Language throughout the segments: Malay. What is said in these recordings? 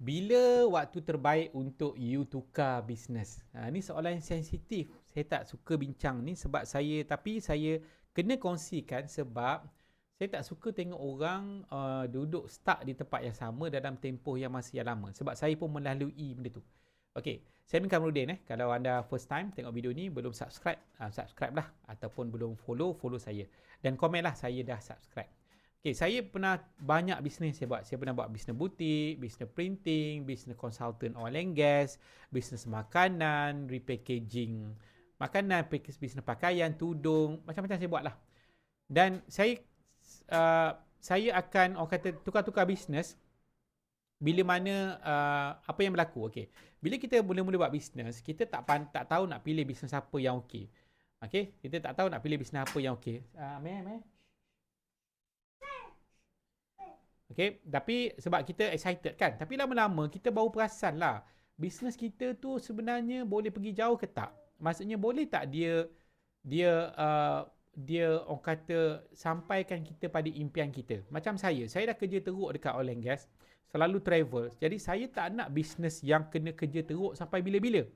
Bila waktu terbaik untuk you tukar bisnes? Ha, ini soalan yang sensitif. Saya tak suka bincang ni sebab saya, tapi saya kena kongsikan sebab saya tak suka tengok orang uh, duduk stuck di tempat yang sama dalam tempoh yang masih yang lama. Sebab saya pun melalui benda tu. Okay, saya minta Kamarudin eh. Kalau anda first time tengok video ni, belum subscribe, uh, subscribe lah. Ataupun belum follow, follow saya. Dan komen lah saya dah subscribe. Okay, saya pernah banyak bisnes saya buat. Saya pernah buat bisnes butik, bisnes printing, bisnes consultant oil and gas, bisnes makanan, repackaging makanan, bisnes pakaian, tudung, macam-macam saya buat lah. Dan saya uh, saya akan orang kata tukar-tukar bisnes bila mana uh, apa yang berlaku. Okay. Bila kita mula-mula buat bisnes, kita tak tak tahu nak pilih bisnes apa yang okey. Okay, kita tak tahu nak pilih bisnes apa yang okey. Uh, meh, meh. Okay, tapi sebab kita excited kan. Tapi lama-lama kita baru perasan lah. Bisnes kita tu sebenarnya boleh pergi jauh ke tak? Maksudnya boleh tak dia dia uh, dia orang kata sampaikan kita pada impian kita. Macam saya, saya dah kerja teruk dekat oil and gas. Selalu travel. Jadi saya tak nak bisnes yang kena kerja teruk sampai bila-bila.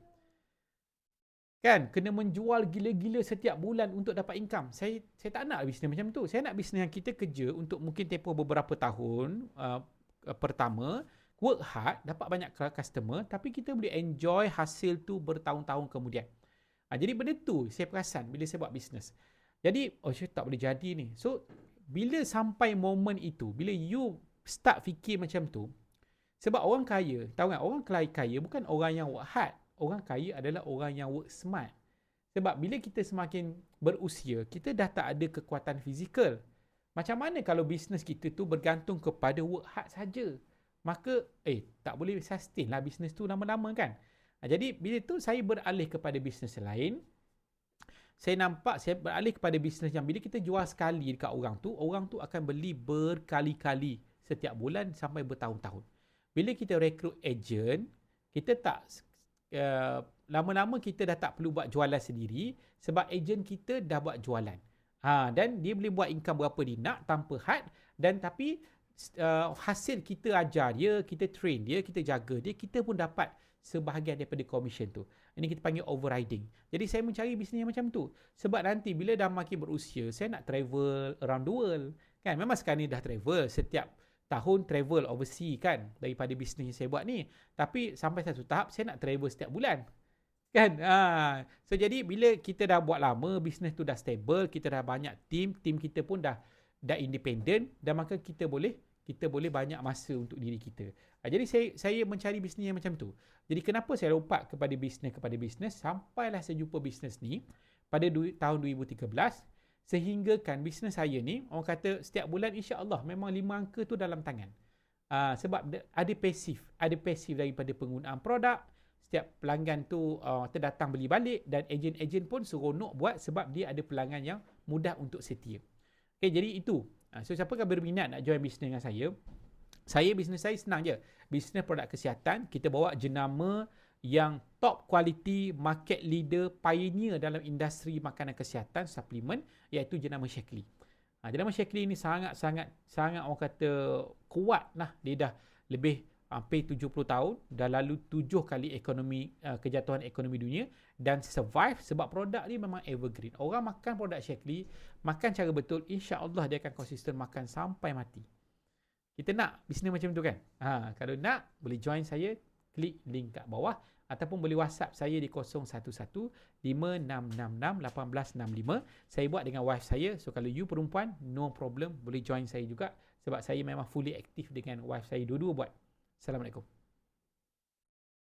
Kan, kena menjual gila-gila setiap bulan untuk dapat income. Saya saya tak nak bisnes macam tu. Saya nak bisnes yang kita kerja untuk mungkin tempoh beberapa tahun uh, pertama, work hard, dapat banyak customer, tapi kita boleh enjoy hasil tu bertahun-tahun kemudian. Uh, jadi benda tu saya perasan bila saya buat bisnes. Jadi, oh saya tak boleh jadi ni. So, bila sampai momen itu, bila you start fikir macam tu, sebab orang kaya, tahu kan, orang kaya bukan orang yang work hard orang kaya adalah orang yang work smart. Sebab bila kita semakin berusia, kita dah tak ada kekuatan fizikal. Macam mana kalau bisnes kita tu bergantung kepada work hard saja? Maka, eh, tak boleh sustain lah bisnes tu lama-lama kan? Ha, jadi, bila tu saya beralih kepada bisnes lain, saya nampak saya beralih kepada bisnes yang bila kita jual sekali dekat orang tu, orang tu akan beli berkali-kali setiap bulan sampai bertahun-tahun. Bila kita rekrut agent, kita tak uh, lama-lama kita dah tak perlu buat jualan sendiri sebab ejen kita dah buat jualan. Ha, dan dia boleh buat income berapa dia nak tanpa had dan tapi uh, hasil kita ajar dia, kita train dia, kita jaga dia, kita pun dapat sebahagian daripada commission tu. Ini kita panggil overriding. Jadi saya mencari bisnes yang macam tu. Sebab nanti bila dah makin berusia, saya nak travel around the world. Kan? Memang sekarang ni dah travel setiap tahun travel overseas kan daripada bisnes yang saya buat ni. Tapi sampai satu tahap saya nak travel setiap bulan. Kan? Ha. So jadi bila kita dah buat lama, bisnes tu dah stable, kita dah banyak team, team kita pun dah dah independent dan maka kita boleh kita boleh banyak masa untuk diri kita. Ha, jadi saya saya mencari bisnes yang macam tu. Jadi kenapa saya lompat kepada bisnes kepada bisnes sampailah saya jumpa bisnes ni pada du- tahun 2013 sehingga kan bisnes saya ni orang kata setiap bulan insya-Allah memang lima angka tu dalam tangan. Uh, sebab ada pasif, ada pasif daripada penggunaan produk, setiap pelanggan tu uh, terdatang beli balik dan ejen-ejen pun seronok buat sebab dia ada pelanggan yang mudah untuk setia. Okay, jadi itu. Uh, so siapa yang berminat nak join bisnes dengan saya? Saya bisnes saya senang je. Bisnes produk kesihatan, kita bawa jenama yang top quality market leader pioneer dalam industri makanan kesihatan suplemen iaitu jenama Shakely. Ha, jenama Shakely ini sangat-sangat sangat orang kata kuat lah. Dia dah lebih hampir 70 tahun dah lalu 7 kali ekonomi uh, kejatuhan ekonomi dunia dan survive sebab produk ni memang evergreen. Orang makan produk Shakely, makan cara betul, insya-Allah dia akan konsisten makan sampai mati. Kita nak bisnes macam tu kan? Ha, kalau nak boleh join saya, klik link kat bawah ataupun boleh WhatsApp saya di 011-5666-1865. Saya buat dengan wife saya. So, kalau you perempuan, no problem. Boleh join saya juga. Sebab saya memang fully aktif dengan wife saya. Dua-dua buat. Assalamualaikum.